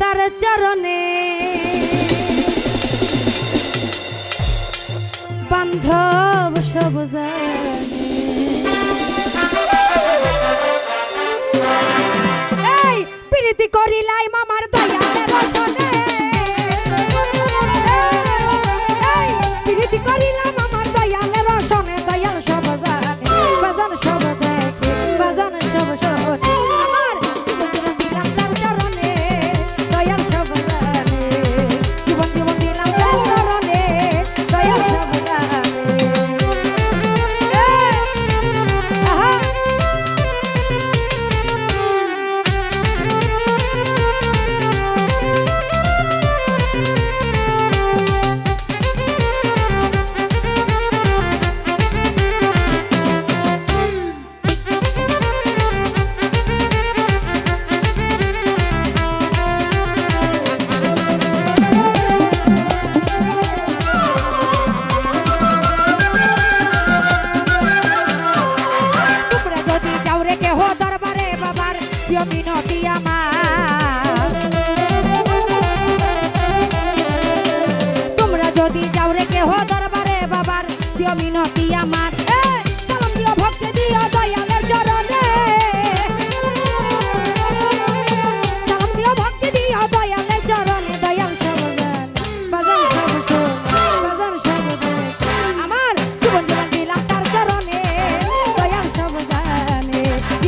তার চরণে বান্ধব সব এই প্রীতি করিলাই মামার দয়া রসনে প্রীতি করি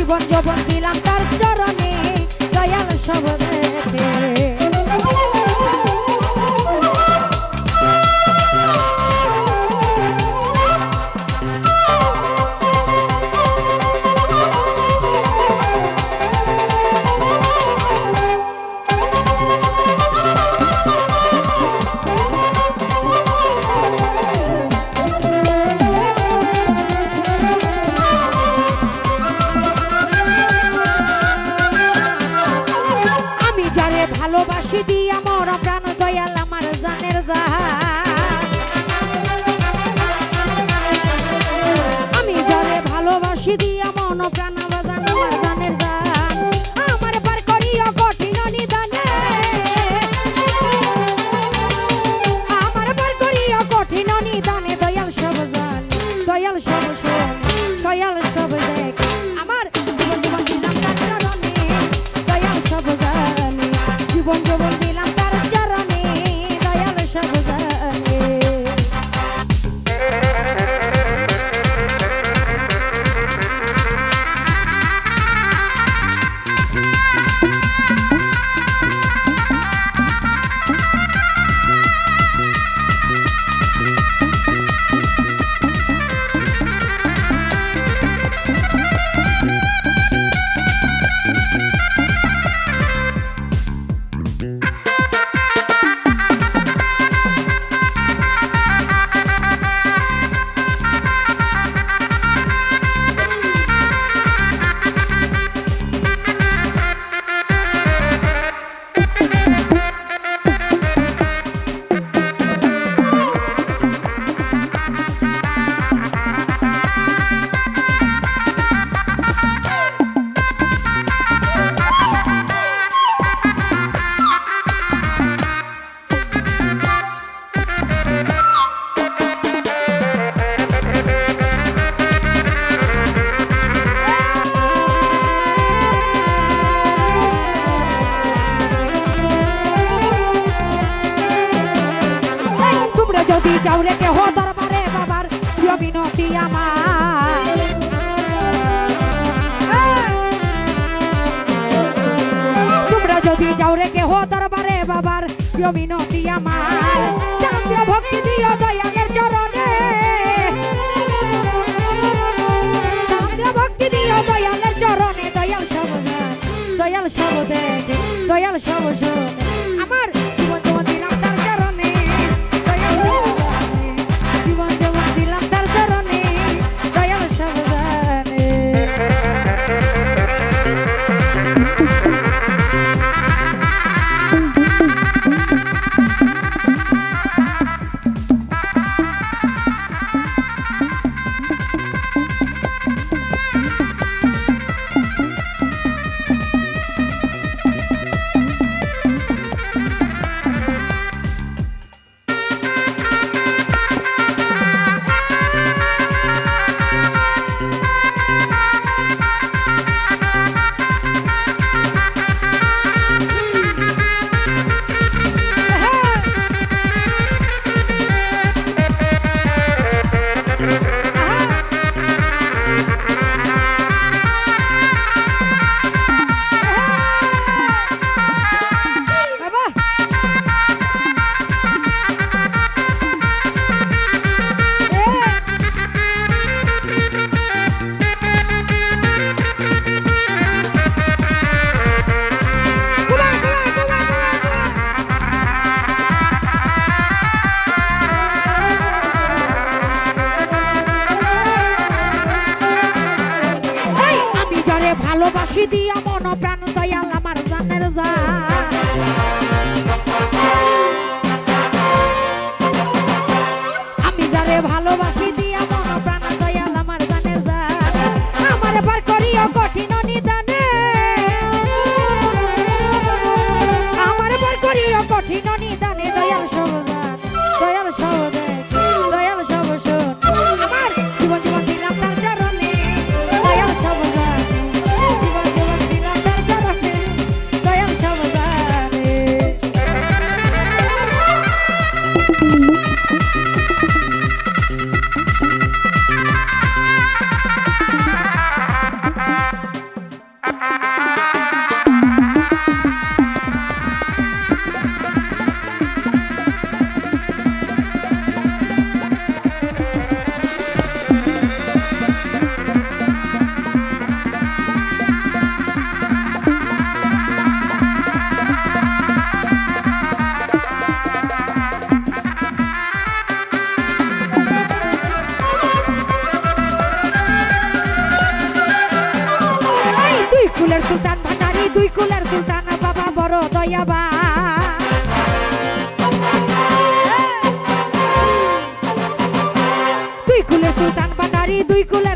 জীবন যৌবন দিলাম চাউলে কেহ দরবারে বাবার প্রিয় বিনতি আমার। হ্যাঁ। তোমরা যদি যাওরে কেহ দরবারে বাবার প্রিয় বিনতি আমার। ভক্তি দিও দয়া। দয়াবা দুই কুলের সুলতান বানারি দুই কুলের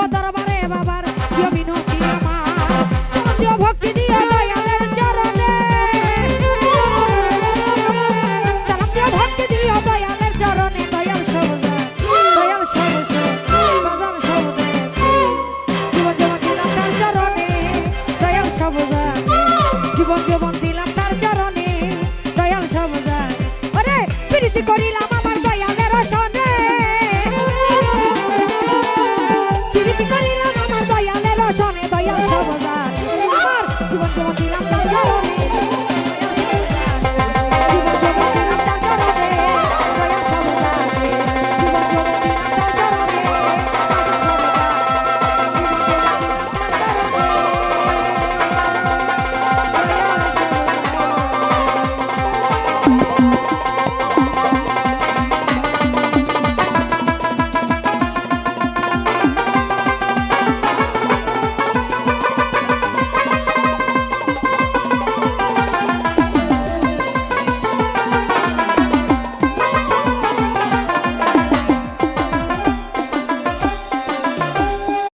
Подорвал